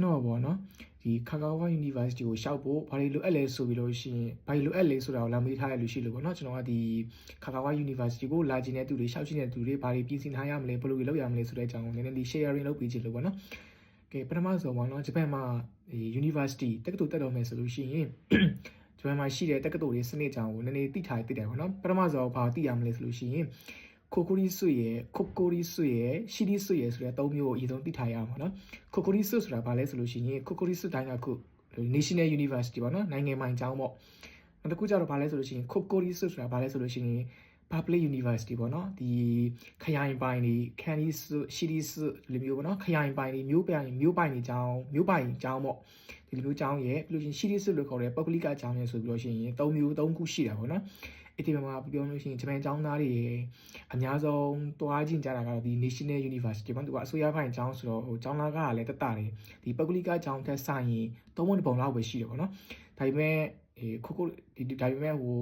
ကျွန်တော်ပေါ့နော်ဒီခါကာဝါ University ကိုရှောက်ဖို့ဘာတွေလိုအပ်လဲဆိုပြီးလို့ရှိရင်ဘာတွေလိုအပ်လဲဆိုတာကိုလာမေးထားရလို့ရှိလို့ပေါ့နော်ကျွန်တော်ကဒီခါကာဝါ University ကိုလာကျင်တဲ့သူတွေရှောက်ချင်တဲ့သူတွေဘာတွေပြင်ဆင်ထားရမလဲဘယ်လိုလုပ်ရမလဲဆိုတဲ့အကြောင်းကိုနည်းနည်းလေး sharing လုပ်ပေးချင်လို့ပေါ့နော်ကဲပထမဆုံးပေါ့နော်ဂျပန်မှာဒီ University တက္ကသိုလ်တက်တော်မယ်ဆိုလို့ရှိရင်ဂျပန်မှာရှိတဲ့တက္ကသိုလ်တွေစနစ်အကြောင်းကိုနည်းနည်းသိထားသိတယ်ပေါ့နော်ပထမဆုံးဘာသိရမလဲဆိုလို့ရှိရင် ခိုကိုရီဆွေရဲ့ခိုကိုရီဆွေရဲ့ရှီရီဆွေရဲ့ဆိုတဲ့သုံးမျိုးကိုအရင်ဆုံးသိထားရအောင်ပေါ့နော်ခိုကိုရီဆွဆိုတာဘာလဲဆိုလို့ရှိရင်ခိုကိုရီဆွတိုင်းကခု National University ပေါ့နော်နိုင်ငံပိုင်ကျောင်းပေါ့နောက်တစ်ခုကျတော့ဘာလဲဆိုလို့ရှိရင်ခိုကိုရီဆွဆိုတာဘာလဲဆိုလို့ရှိရင် public university ပေါ့နော်ဒီခရိုင်ပိုင်းတွေခန်ဒီစုရှီဒီစုဒီလိုမျိုးပေါ့နော်ခရိုင်ပိုင်းတွေမျိုးပိုင်မျိုးပိုင်တွေကျောင်းမျိုးပိုင်ကျောင်းပေါ့ဒီလိုမျိုးကျောင်းရဲ့ပြီးလို့ရှိရင်ရှီဒီစုလို့ခေါ်တဲ့ပုဂ္ဂလိကကျောင်းရဲ့ဆိုပြီးလို့ရှိရင်၃မျိုး၃ခုရှိတာပေါ့နော် အဲ့ဒီမှာပြောလို့ရှိရင်ဂျပန်ကျောင်းသားတွေအများဆုံးတွားကျင်ကြတာကတော့ဒီ National University ပေါ့သူကအစိုးရပိုင်းကျောင်းဆိုတော့ဟိုကျောင်းသားကလည်းတက်တာတယ်ဒီပုဂ္ဂလိကကျောင်းထက်ဆိုင်ရင်သုံးပုံတစ်ပုံလောက်ပဲရှိတယ်ပေါ့နော်ဒါပေမဲ့အေးခုခုဒီဒါပေမဲ့ဟို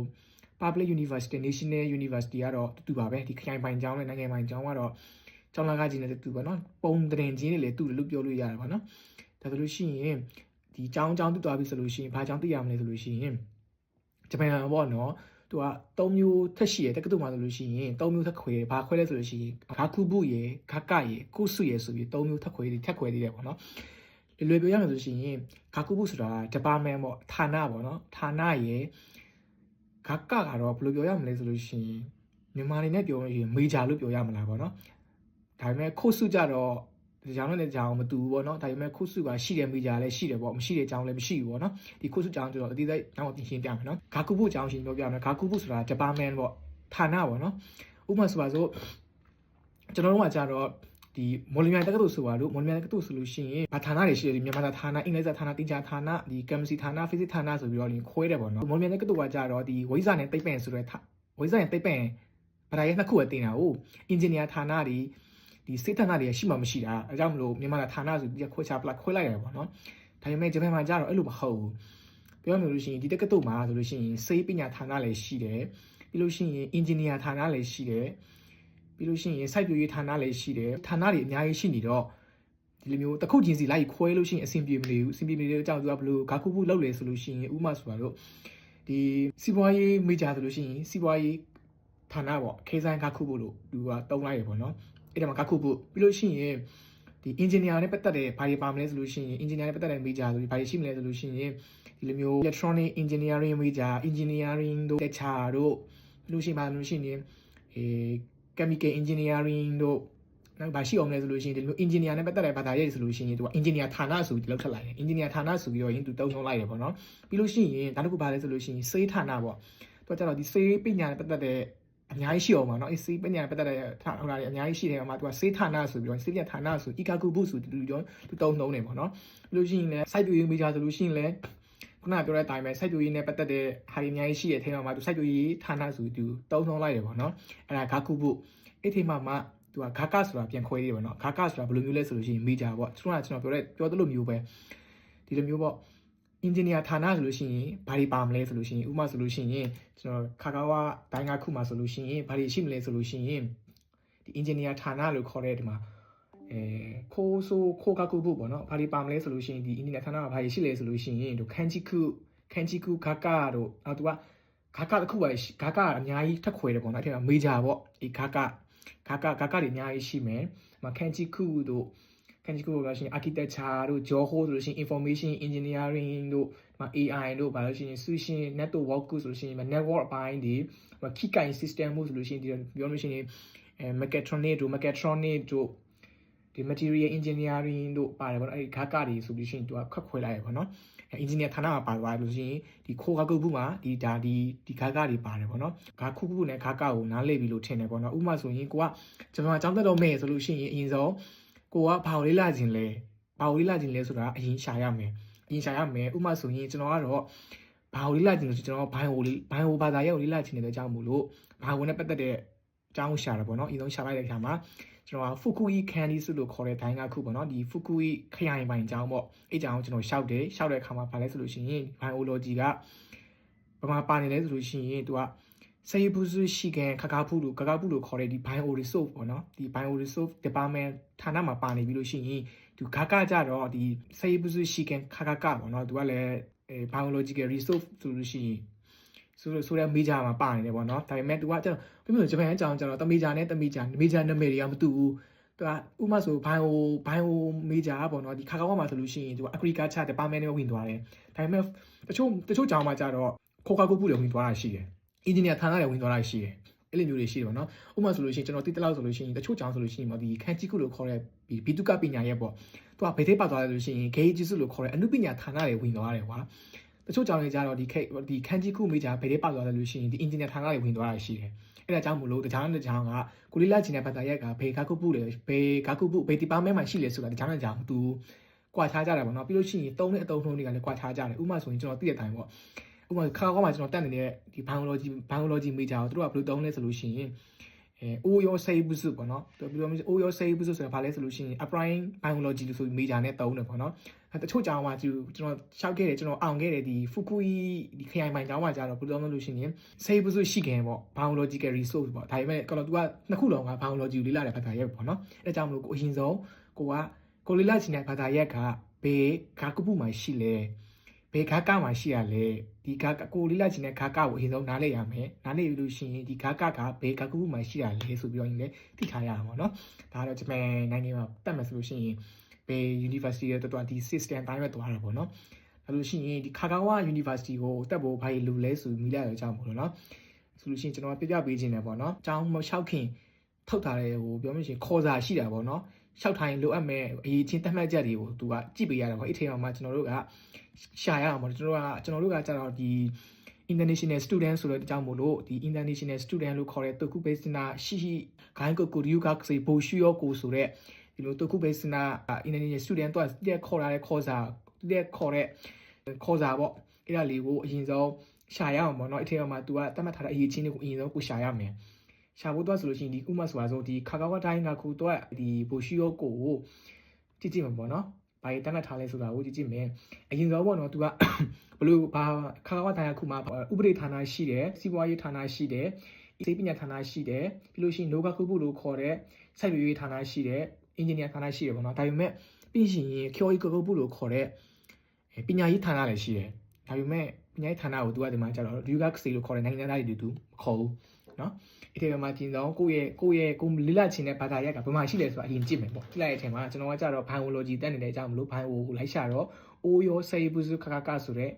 public university national university ကတော့တူတူပါပဲဒီခရိုင်ပိုင်ကျောင်းနဲ့နိုင်ငံပိုင်ကျောင်းကတော့ကျောင်းလာကကြီးနဲ့တူပါနော်ပုံတင်ချင်းတွေလည်းတူတယ်လို့ပြောလို့ရတယ်ပါနော်ဒါဆိုလို့ရှိရင်ဒီကျောင်းကျောင်းတူသွားပြီဆိုလို့ရှိရင်ဘာကျောင်းသိရမလဲဆိုလို့ရှိရင်ဂျပန်ပေါ့နော် သူက၃မျိုးထက်ရှိရတက္ကသိုလ်မှာဆိုလို့ရှိရင်၃မျိုးထက်ခွဲတယ်ဘာခွဲလဲဆိုလို့ရှိရင်ဂါခုဘုရယ်ဂါကရယ်ကုစုရယ်ဆိုပြီး၃မျိုးထက်ခွဲတယ်ထက်ခွဲသေးတယ်ပေါ့နော်လွယ်လွယ်ပြောရမယ်ဆိုလို့ရှိရင်ဂါခုဘုဆိုတာ department ပေါ့ဌာနပေါ့နော်ဌာနရယ်ဂကကတော့ဘယ်လိုပြောရမလဲဆိုလို့ရှိရင်မြန်မာနေနဲ့ပြောလို့ရှိရင်မေဂျာလို့ပြောရမလားပေါ့နော်ဒါပေမဲ့ခိုးစုကြတော့ဒီ ကြောင်နဲ့ကြောင်မတူဘူးပေါ့နော်ဒါပေမဲ့ခိုးစုကရှိတယ်မေဂျာလည်းရှိတယ်ပေါ့မရှိတဲ့ကြောင်လည်းမရှိဘူးပေါ့နော်ဒီခိုးစုကြောင်ကျတော့အတိအကျတော့တင်ရှင်းပြမယ်နော်ဂါကူဘုကြောင်ရှင်းပြောပြမယ်ဂါကူဘုဆိုတာဂျပန်မန်ပေါ့ဌာနပေါ့နော်ဥပမာဆိုပါစို့ကျွန်တော်တို့ကကြတော့ဒီမော်လမြိုင်တက္ကသိုလ်ဆိုပါလို့မော်လမြိုင်တက္ကသိုလ်ဆိုလို့ရှိရင်ဗဌာနတွေရှိတယ်ဒီမြန်မာဌာနအင်္ဂလိပ်စာဌာနတင်ကြားဌာနဒီကမ္မစီဌာနဖိစိဌာနဆိုပြီးတော့ခွဲတယ်ပေါ့နော်မော်လမြိုင်တက္ကသိုလ်ကကြတော့ဒီဝိဇာနဲ့တိတ်ပန်ဆိုတဲ့ဝိဇာနဲ့တိတ်ပန်ဗဒါရဲ့နှစ်ခုပဲတင်တာဟုတ်အင်ဂျင်နီယာဌာနတွေ ဒီစိတ်ဌာနတွေရှိမှမရှိတာအဲကြောင့်မလို့မြန်မာဌာနဆိုပြီးခွဲခြားပလက်ခွဲလိုက်ရတယ်ပေါ့နော်ဒါပေမဲ့ဂျပန်မှာကြတော့အဲ့လိုမဟုတ်ဘူးပြောရမယ်လို့ရှိရင်ဒီတက္ကသိုလ်မှာဆိုလို့ရှိရင်စေပညာဌာနလည်းရှိတယ်ပြီးလို့ရှိရင်အင်ဂျင်နီယာဌာနလည်းရှိတယ်ပြီးလို့ရှိရင်စိုက်ပျိုးရေးဌာနလည်းရှိတယ်ဌာနတွေအများကြီးရှိနေတော့ဒီလိုမျိုးတစ်ခုချင်းစီလိုက်ခွဲလို့ရှိရင်အဆင်ပြေမနေဘူးအဆင်ပြေမနေတဲ့အကြောင်းသူကဘလို့ဂါခုခုလောက်လေဆိုလို့ရှိရင်ဥမာဆိုပါတော့ဒီစီးပွားရေးမေဂျာဆိုလို့ရှိရင်စီးပွားရေးဌာနပေါ့ခေဆိုင်ဂါခုခုလို့သူကတုံးလိုက်ရပေါ့နော် အဲ့ဒါမှာဂါခုခုပြီးလို့ရှိရင်ဒီ engineer နဲ့ပတ်သက်တဲ့ဘာတွေပါမလဲဆိုလို့ရှိရင် engineer နဲ့ပတ်သက်တဲ့ major ဆိုပြီးဘာတွေရှိမလဲဆိုလို့ရှိရင်ဒီလိုမျိုး electronic engineering major engineering တို့ lecture တို့ပြီးလို့ရှိရင်ဘာလို့ရှိရင်အဲ chemical engineering တို့နောက်ဘာရှိအောင်လဲဆိုလို့ရှိရင်ဒီလို engineer နဲ့ပတ်သက်တဲ့ဘာသာရေးဆိုလို့ရှိရင်သူက engineer ဌာနဆိုပြီးလောက်ထပ်လိုက်တယ် engineer ဌာနဆိုပြီးတော့ရင်သူတုံးဆုံးလိုက်တယ်ပေါ့နော်ပြီးလို့ရှိရင်ဒါတခုဘာလဲဆိုလို့ရှိရင်စေးဌာနပေါ့သူကကျတော့ဒီစေးပညာနဲ့ပတ်သက်တဲ့ အများကြီးရှိအောင်ပါเนาะအေးစေးပညာနဲ့ပတ်သက်တဲ့ဟိုလာအများကြီးရှိတယ်မှာသူကစေးဌာနဆိုပြီးတော့စေးပညာဌာနဆို ikaku bu ဆိုသူတို့သူတုံးလုံးနေပေါ့เนาะပြီးလို့ရှိရင်လည်း site view major ဆိုလို့ရှိရင်လည်းခုနပြောတဲ့အတိုင်းပဲ site view နဲ့ပတ်သက်တဲ့ဟာတွေအများကြီးရှိတဲ့အထဲမှာသူ site view ဌာနဆိုသူတုံးဆုံးလိုက်တယ်ပေါ့เนาะအဲ့ဒါ gaku bu အဲ့ဒီမှာမှသူကဂါကဆိုတာပြန်ခွဲသေးတယ်ပေါ့နော်ဂါကဆိုတာဘယ်လိုမျိုးလဲဆိုလို့ရှိရင်မေဂျာပေါ့ကျွန်တော်ကကျွန်တော်ပြောတဲ့ပြောသလိုမျိုးပဲဒီလိုမျိုးပေါ့ အင်ဂျင်နီယာဌာနဆိုလို့ရှိရင်ဘာတွေပါမလဲဆိုလို့ရှိရင်ဥပမာဆိုလို့ရှိရင်ကျွန်တော်ခါကာဝါဒိုင်းကခုမှာဆိုလို့ရှိရင်ဘာတွေရှိမလဲဆိုလို့ရှိရင်ဒီအင်ဂျင်နီယာဌာနလို့ခေါ်တဲ့ဒီမှာအဲခိုးဆိုခိုးကကုဖို့ပေါ့နော်ဘာတွေပါမလဲဆိုလို့ရှိရင်ဒီအင်ဂျင်နီယာဌာနကဘာတွေရှိလဲဆိုလို့ရှိရင်တို့ခန်းချီခုခန်းချီခုဂါကတို့နောက်သူကဂါကတစ်ခုပါဂါကအများကြီးထက်ခွဲတယ်ပေါ့နော်အဲ့ဒီမှာမေဂျာပေါ့ဒီဂါကဂါကဂါကတွေအများကြီးရှိမယ်။မကန်ချီခုတို့ ကန်ချီခုတို့ဆိုရှင် architecture တို့ Johor ဆိုလို့ရှိရင် information engineering တို့မ AI တို့ဘာလို့ရှိရင် Sushi network ဆိုလို့ရှိရင် network အပိုင်းတွေမ Kikai system ဆိုလို့ရှိရင်ဒီပြောလို့ရှိရင်အဲ mechatronic တို့ mechatronic တို့ဒီ material engineering တို့ပါတယ်ပေါ့နော်အဲဒီဂါကတွေဆိုလို့ရှိရင်သူကခက်ခွဲလိုက်ရပေါ့နော်အဲ engineer ဌာနမှာပါသွားလို့ရှိရင်ဒီခိုးဂါကုတ်ဘူးမှာဒီဒါဒီဒီဂါကတွေပါတယ်ပေါ့နော်ဂါခုခုနဲ့ဂါကကိုနားလေပြီလို့ထင်တယ်ပေါ့နော်ဥပမာဆိုရင်ကိုကကျွန်တော်အကြောင်းသက်တော့မဲ့ဆိုလို့ရှိရင်အရင်ဆုံး ကိုကဘာကိုလေးလာခြင်းလဲဘာကိုလေးလာခြင်းလဲဆိုတာအရင်ရှာရမယ်အရင်ရှာရမယ်ဥပမာဆိုရင်ကျွန်တော်ကတော့ဘာကိုလေးလာခြင်းလို့ကျွန်တော်ဘိုင်ဟိုလေးဘိုင်ဟိုဘာသာရဲ့ကိုလေးလာခြင်းတဲ့အကြောင်းမို့လို့ဘာဝင်နဲ့ပတ်သက်တဲ့အကြောင်းရှာတယ်ပေါ့နော်အရင်ဆုံးရှာလိုက်တဲ့အခါမှာကျွန်တော်ကဖူကူအီခန်ဒီစုလို့ခေါ်တဲ့ဒိုင်းကခုပေါ့နော်ဒီဖူကူအီခရိုင်ပိုင်အကြောင်းပေါ့အဲ့အကြောင်းကိုကျွန်တော်ရှောက်တယ်ရှောက်တဲ့အခါမှာဘာလဲဆိုလို့ရှိရင်ဘိုင်အိုလိုဂျီကဘာမှပါနေလဲဆိုလို့ရှိရင်သူက စေဘူစုရှိကန်ခကာဖူလို့ခကာဖူလို့ခေါ်တဲ့ဒီ bio resource ပေါ့နော်ဒီ bio resource department ဌာနမှာပါနေပြီလို့ရှိရင်သူခါကကြတော့ဒီစေပုစုရှိကန်ခါကကပေါ့နော်သူကလည်းအဲ biological resource ဆိုလို့ရှိရင်ဆိုလို့ဆိုတဲ့ major မှာပါနေတယ်ပေါ့နော်ဒါပေမဲ့သူကကျွန်တော်ပြမလို့ဂျပန်အကြောင်းကျွန်တော်တ major နဲ့တ major major နာမည်တွေကမတူဘူးသူကဥပမာဆို bio bio major ပေါ့နော်ဒီခါကောမှာဆိုလို့ရှိရင်သူက agriculture department နဲ့ဝင်သွားတယ်ဒါပေမဲ့တချို့တချို့ကြောင်းမှာကြတော့ခိုကာကုပုတွေဝင်သွားတာရှိတယ် engineer ဌာနတွေဝင်သွားတာရှိတယ်အဲ့လိုမျိုးတွေရှိတယ်ပေါ့နော်ဥပမာဆိုလို့ရှိရင်ကျွန်တော်တိတလောက်ဆိုလို့ရှိရင်တချို့ကြောင်းဆိုလို့ရှိရင်ပေါ့ဒီခန်းကြီးကုလို့ခေါ်တဲ့ဒီဘီတုကပညာရဲ့ပေါ့သူကဘယ်သေးပါသွားလဲဆိုလို့ရှိရင်ဂေးဂျီစုလို့ခေါ်တဲ့အမှုပညာဌာနတွေဝင်သွားတယ်ကွာတချို့ကြောင်းတွေကြတော့ဒီခေဒီခန်းကြီးကုမေးကြဘယ်သေးပါသွားလဲလို့ရှိရင်ဒီ engineer ဌာနတွေဝင်သွားတာရှိတယ်အဲ့ဒါကြောင့်မလို့တခြားတစ်ကြောင်းကကိုလေးလာချင်တဲ့ဘာသာရက်ကဘေကာကုပုလေဘေကာကုပုဘေဒီပါမဲမှာရှိလေဆိုတာတခြားတစ်ကြောင်းသူကွာခြားကြတာပေါ့နော်ပြီးလို့ရှိရင်သုံးတဲ့အတုံးထုံးတွေကလည်းကွာခြားကြတယ်ဥပမာဆိုရင်ကျွန်တော်သိတဲ့အတိုင်းပေါ့ ဥပမာခါကောင်းမှာကျွန်တော်တက်နေတဲ့ဒီ biology biology major ကိုသူတို့ကဘယ်လိုသုံးလဲဆိုလို့ရှိရင်အဲအိုးရောစိတ်ပုစုပေါ့နော်သူပြောလို့အိုးရောစိတ်ပုစုဆိုတာဘာလဲဆိုလို့ရှိရင် applied biology လို့ဆိုပြီး major နဲ့သုံးတယ်ပေါ့နော်အဲတချို့ကျောင်းမှာကျွန်တော်ရှောက်ခဲ့တယ်ကျွန်တော်အောင်ခဲ့တယ်ဒီ Fukui ဒီခရိုင်ပိုင်ကျောင်းမှာကျတော့ဘယ်လိုလုပ်လို့ရှိရင်စိတ်ပုစုရှိခင်ပေါ့ biological resource ပေါ့ဒါပေမဲ့ကတော့ तू ကနှစ်ခုလုံးက biology ကိုလေ့လာတဲ့ဘာသာရပ်ပေါ့နော်အဲကြောင့်မလို့ကိုအရင်ဆုံးကိုကကိုလေ့လာချင်တဲ့ဘာသာရပ်ကဘေးဂါကုပုမှာရှိလဲ ဘယ်ခါကမှရှိရလဲဒီခါကိုလေးလာချင်တဲ့ခါကကိုအရင်ဆုံးနားလည်ရမယ်နားလည်ပြီးလို့ရှိရင်ဒီခါကကဘယ်ခါကူမှရှိရလဲဆိုပြီးတော့ရင်လည်းသိထားရမှာပေါ့နော်ဒါကတော့ဂျပန်နိုင်ငံမှာတတ်မယ်ဆိုလို့ရှိရင်ဘယ် university ရဲ့တော်တော်ဒီ system တိုင်းပဲသွားတာပေါ့နော်ဒါလို့ရှိရင်ဒီခါကာဝါ university ကိုတက်ဖို့ဘာလို့လူလဲဆိုမိလိုက်ရကြအောင်ပေါ့နော်ဆိုလို့ရှိရင်ကျွန်တော်ပြပြပေးခြင်းတယ်ပေါ့နော်အကြောင်းမလျှောက်ခင် ထုတ်ထားတဲ့ဟိုပြောမရှင်ခေါ်စာရှိတာပေါ့နော်လျှောက်ထိုင်လိုအပ်မဲ့အရေးချင်းသတ်မှတ်ချက်တွေကိုသူကကြည့်ပေးရတာပေါ့အဲ့ထဲမှာကျွန်တော်တို့ကရှာရအောင်ပေါ့ကျွန်တော်တို့ကကျွန်တော်တို့ကကြတော့ဒီ international student ဆိုတဲ့အကြောင်းမို့လို့ဒီ international student လို့ခေါ်တဲ့တုကုဘေစနာရှိရှိဂိုင်းကိုကိုရီယူကစေဘိုရှူယောကိုဆိုတဲ့ဒီလိုတုကုဘေစနာ international student တော့တက်ခေါ်လာတဲ့ခေါ်စာတက်ခေါ်တဲ့ခေါ်စာပေါ့အဲ့ဒါလေးကိုအရင်ဆုံးရှာရအောင်ပေါ့နော်အဲ့ထဲမှာ तू ကသတ်မှတ်ထားတဲ့အရေးချင်းတွေကိုအရင်ဆုံးကိုရှာရမယ်။ ရှာဖို့တော့ဆိုလို့ရှိရင်ဒီဥမာဆိုတာဆိုဒီခါကာဝတိုင်းကခုတော့ဒီဘိုရှီယိုကိုကြည့်ကြည့်မှာပေါ့နော်။ဘာကြီးတတ်မှတ်ထားလဲဆိုတာကိုကြည့်ကြည့်မယ်။အရင်ဆုံးပေါ့နော် तू ကဘလို့ဘာခါကာဝတိုင်းကခုမှာဥပဒေဌာနရှိတယ်၊စီးပွားရေးဌာနရှိတယ်၊စေပညာဌာနရှိတယ်။ပြီးလို့ရှိရင်လောကခုပုလို့ခေါ်တဲ့စိုက်ပျိုးရေးဌာနရှိတယ်၊အင်ဂျင်နီယာဌာနရှိတယ်ပေါ့နော်။ဒါပေမဲ့ပြီးရှင်ကျော်ဤကကုပုလို့ခေါ်တဲ့ပညာရေးဌာနလည်းရှိတယ်။ဒါပေမဲ့ပညာရေးဌာနကို तू ကဒီမှာကျတော့လူကစီလို့ခေါ်တဲ့နိုင်ငံသားတွေတူမခေါ်ဘူး။နော် အဲ့ဒီမှာကျင်းတော့ကိုယ့်ရဲ့ကိုယ့်ရဲ့ကိုလိလချင်တဲ့ဘာသာရပ်ကဘယ်မှာရှိလဲဆိုတာအရင်ကြည့်မယ်ပေါ့ကြည့်လိုက်တဲ့အချိန်မှာကျွန်တော်ကကြတော့ biology တက်နေတဲ့အကြောင်းမလို့ bio ကိုလိုက်ရှာတော့အိုးရောဆေးပုစုခခကဆိုတဲ့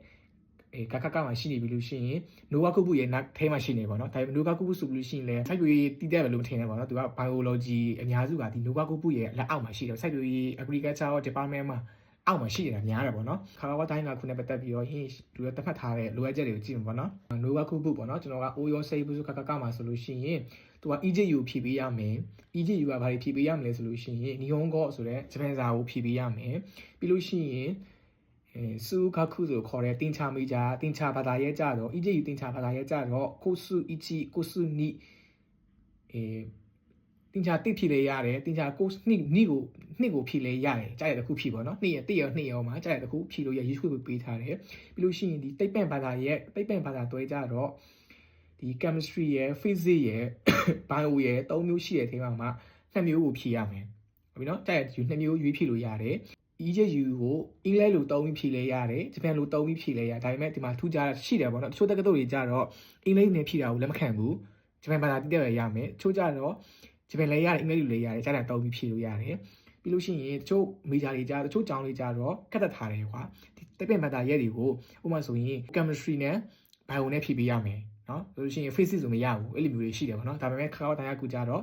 အဲကကကမှာရှိနေပြီလို့ရှိရင်နိုဝါကုပုရဲ့နောက်ထဲမှာရှိနေပေါ့နော်ဒါပေမဲ့နိုဝါကုပုဆိုလို့ရှိရင်လည်းစိုက်ပျိုးရေးတည်တဲ့ပဲလို့မထင်နဲ့ပေါ့နော်သူက biology အများစုကဒီနိုဝါကုပုရဲ့လက်အောက်မှာရှိတယ်စိုက်ပျိုးရေး agriculture department မှာ အောက်မှာရှိနေတာများတယ်ပေါ့နော်ခါကဝတိုင်းကခုနဲ့ပတ်သက်ပြီးတော့ဟင်းသူကတတ်မှတ်ထားတဲ့လိုအပ်ချက်တွေကိုကြည့်မှာပေါ့နော်နိုဝါကုပုပေါ့နော်ကျွန်တော်ကအိုးရောဆေးပုစုခခကမှာဆိုလို့ရှိရင်သူက EJU ဖြည့်ပေးရမယ် EJU ကဘာတွေဖြည့်ပေးရမလဲဆိုလို့ရှိရင်နီဟွန်ဂေါဆိုတဲ့ဂျပန်စာကိုဖြည့်ပေးရမယ်ပြီးလို့ရှိရင်အဲစူဂခုဆိုခေါ်တဲ့တင်ချာမီဂျာတင်ချာဘာသာရဲ့ကြတော့ EJU တင်ချာဘာသာရဲ့ကြတော့ကိုစုအီချီကိုစုနီအဲ တင်ချာတိဖြည့်လေရတယ်တင်ချာကိုနှစ်နှစ်ကိုနှစ်ကိုဖြည့်လေရတယ်ကြားရတဲ့ခုဖြည့်ပေါ့နော်နှစ်ရတစ်ရနှစ်ရောမှာကြားရတဲ့ခုဖြည့်လို့ရရေးချွေပေးထားတယ်ပြီးလို့ရှိရင်ဒီတိတ်ပန့်ဘာသာရဲ့တိတ်ပန့်ဘာသာတွဲကြတော့ဒီ chemistry ရယ် physics ရယ် bio ရယ်သုံးမျိုးရှိတဲ့ထဲမှာမှနှစ်မျိုးကိုဖြည့်ရမယ်ဟုတ်ပြီနော်ကြားရတဲ့နှစ်မျိုးရွေးဖြည့်လို့ရတယ် EJU ကိုအင်္ဂလိပ်လိုသုံးပြီးဖြည့်လဲရတယ်ဂျပန်လိုသုံးပြီးဖြည့်လဲရဒါပေမဲ့ဒီမှာထူးခြားတာရှိတယ်ပေါ့နော်တချို့တက္ကသိုလ်တွေကြတော့အင်္ဂလိပ်နဲ့ဖြည့်တာကိုလက်မခံဘူးဂျပန်ဘာသာတည်တယ်ရမယ်တချို့ကြတော့ ဂျပန်လည်းရတယ်အင်္ဂလိပ်လိုလည်းရတယ်ကျတဲ့တောင်းပြီးဖြေလို့ရတယ်ပြီးလို့ရှိရင်တချို့မေဂျာတွေကြာတချို့ကျောင်းတွေကြာတော့ကတ်သက်ထားတယ်ကွာဒီတက်ပြန်မတာရက်တွေကိုဥပမာဆိုရင် chemistry နဲ့ bio နဲ့ဖြေပေးရမယ်နော်ဆိုလို့ရှိရင် physics ဆိုမရဘူးအဲ့လိုမျိုးတွေရှိတယ်ပေါ့နော်ဒါပေမဲ့ခါးခါးတရားကူကြတော့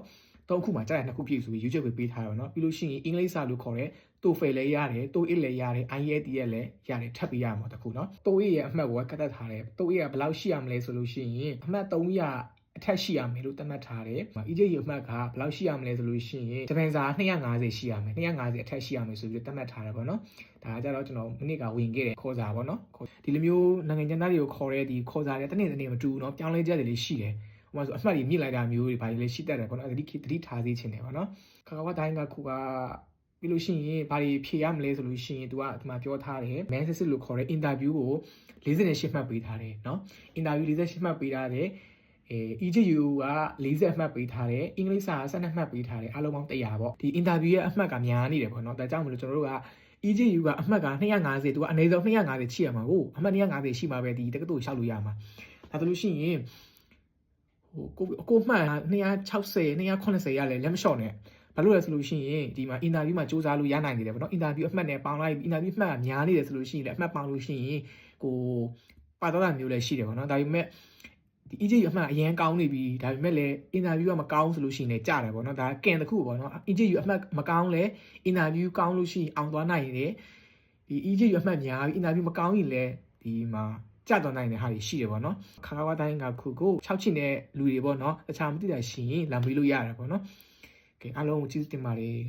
တော့ခုမှကြာတဲ့နှစ်ခုပြည့်ဆိုပြီး YouTube ကိုပေးထားတယ်ပေါ့နော်ပြီးလို့ရှိရင်အင်္ဂလိပ်စာလို့ခေါ်တဲ့တိုဖယ်လည်းရတယ်တိုအစ်လည်းရတယ် IELTS လည်းရတယ်ထပ်ပေးရမှာတခုနော်တိုအစ်ရဲ့အမှတ်ကိုကတ်သက်ထားတယ်တိုအစ်ကဘယ်လောက်ရှိရမလဲဆိုလို့ရှိရင်အမှတ်300 အထက်ရှိရမယ်လို့သတ်မှတ်ထားတယ်။ EJ ရအမှတ်ကဘယ်လောက်ရှိရမလဲဆိုလို့ရှိရင်ဂျပန်စာ250ရှိရမယ်။250အထက်ရှိရမယ်ဆိုပြီးသတ်မှတ်ထားတယ်ပေါ့နော်။ဒါကကြတော့ကျွန်တော်မိနစ်ကဝင်ခဲ့တယ်ခေါ်စာပေါ့နော်။ဒီလိုမျိုးနိုင်ငံခြားသားတွေကိုခေါ်တဲ့ဒီခေါ်စာတွေတနေ့တနေ့မတူဘူးเนาะ။ပြောင်းလဲချက်တွေလေးရှိတယ်။ဟိုမှာဆိုအမှတ်ကြီးမြင့်လိုက်တာမျိုးတွေဘာတွေလဲရှိတတ်တယ်ပေါ့နော်။အဲဒီတတိထားသေးချင်တယ်ပေါ့နော်။ခါကဝတိုင်းကခုကပြီးလို့ရှိရင်ဘာတွေဖြေရမလဲဆိုလို့ရှိရင် तू ကဒီမှာပြောထားတယ် man assist လို့ခေါ်တဲ့ interview ကို48မှတ်ပေးထားတယ်เนาะ interview 48မှတ်ပေးထားတယ် အဲ EJU က40အမှတ်ပေးထားတယ်အင်္ဂလိပ်စာက12မှတ်ပေးထားတယ်အားလုံးပေါင်း100ပေါ့ဒီအင်တာဗျူးရဲ့အမှတ်ကများနေတယ်ပေါ့နော်ဒါကြောင့်မလို့ကျွန်တော်တို့က EJU ကအမှတ်က250သူကအနည်းဆုံး250ချိရမှာကိုအမှတ်250ရှိမှပဲဒီတက္ကသိုလ်လျှောက်လို့ရမှာဒါဆိုလို့ရှိရင်ဟိုကိုကိုမှတ်260 280ရလဲလက်မလျှော့နဲ့ဘာလို့လဲဆိုလို့ရှိရင်ဒီမှာအင်တာဗျူးမှာစူးစမ်းလို့ရနိုင်နေတယ်ပေါ့နော်အင်တာဗျူးအမှတ်နဲ့ပေါင်းလိုက်အင်တာဗျူးအမှတ်ကများနေတယ်ဆိုလို့ရှိရင်လည်းအမှတ်ပေါင်းလို့ရှိရင်ကိုပါတော့တာမျိုးလည်းရှိတယ်ပေါ့နော်ဒါပေမဲ့ ဒီ EJU အမှတ်အရင်ကောင်းနေပြီဒါပေမဲ့လည်းအင်တာဗျူးကမကောင်းဆိုလို့ရှိရင်လည်းကြားတယ်ပေါ့နော်ဒါကင်တစ်ခုပေါ့နော် EJU အမှတ်မကောင်းလဲအင်တာဗျူးကောင်းလို့ရှိရင်အောင်သွားနိုင်တယ်ဒီ EJU အမှတ်များပြီအင်တာဗျူးမကောင်းရင်လည်းဒီမှာကြတော့နိုင်တဲ့ဟာတွေရှိတယ်ပေါ့နော်ခါခါဝတိုင်းကခုကို6ချင်တဲ့လူတွေပေါ့နော်တခြားမသိတာရှိရင်လာမေးလို့ရတယ်ပေါ့နော်ကဲအားလုံးကိုကျေးဇူးတင်ပါတယ်